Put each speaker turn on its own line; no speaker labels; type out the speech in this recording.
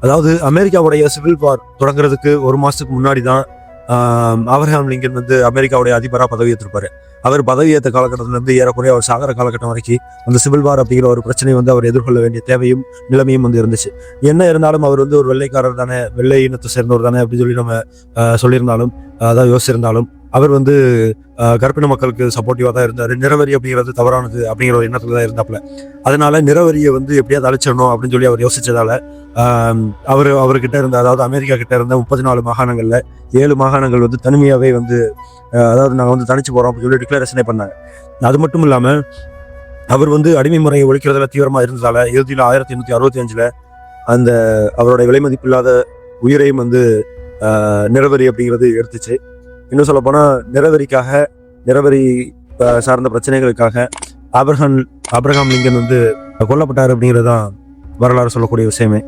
அதாவது அமெரிக்காவுடைய civil war தொடங்குறதுக்கு ஒரு மாசத்துக்கு முன்னாடி தான் ஆஹ், லிங்கன் வந்து அமெரிக்காவுடைய அதிபராக பதவி ஏற்றிருப்பாரு அவர் பதவி ஏற்ற ஏறக்குறைய அவர் சாகர காலகட்டம் வரைக்கும் அந்த சிவில் வார் அப்படிங்கிற ஒரு பிரச்சனை வந்து அவர் எதிர்கொள்ள வேண்டிய தேவையும் நிலைமையும் வந்து இருந்துச்சு. என்ன இருந்தாலும் அவர் வந்து ஒரு வெள்ளைக்காரர் தானே வெள்ளை இனத்தை சேர்ந்தவர் தானே அப்படின்னு சொல்லி நம்ம சொல்லியிருந்தாலும் அதாவது யோசிச்சிருந்தாலும் அவர் வந்து கற்பின மக்களுக்கு சப்போர்ட்டிவாக தான் இருந்தார். நிறவரி அப்படிங்கிறது தவறானது அப்படிங்கிற ஒரு எண்ணத்தில் தான் இருந்தாப்புல. அதனால நிறவரியை வந்து எப்படியாவது அழிச்சிடணும் அப்படின்னு சொல்லி அவர் யோசிச்சதால அவர் அவர்கிட்ட இருந்த அதாவது அமெரிக்கா கிட்ட இருந்த முப்பத்தி நாலு மாகாணங்களில் ஏழு மாகாணங்கள் வந்து தனிமையாகவே வந்து அதாவது நாங்கள் வந்து தனிச்சு போகிறோம் அப்படின்னு சொல்லி டிக்ளரேஷனே பண்ணாங்க. அது மட்டும் இல்லாமல் அவர் வந்து அடிமை முறையை ஒழிக்கிறதுல தீவிரமாக இருந்ததால இறுதியில் ஆயிரத்தி எண்ணூற்றி அறுபத்தி அஞ்சில் அந்த அவருடைய விலை மதிப்பில்லாத உயிரையும் வந்து நிறவரி அப்படிங்கிறது எடுத்துச்சு. இன்னும் சொல்ல போனால் நிறவரிக்காக நிறவரி சார்ந்த பிரச்சனைகளுக்காக ஆபிரகாம் ஆபிரகாம் லிங்கன் வந்து கொல்லப்பட்டார் அப்படிங்கிறது தான் வரலாறு சொல்லக்கூடிய விஷயமே.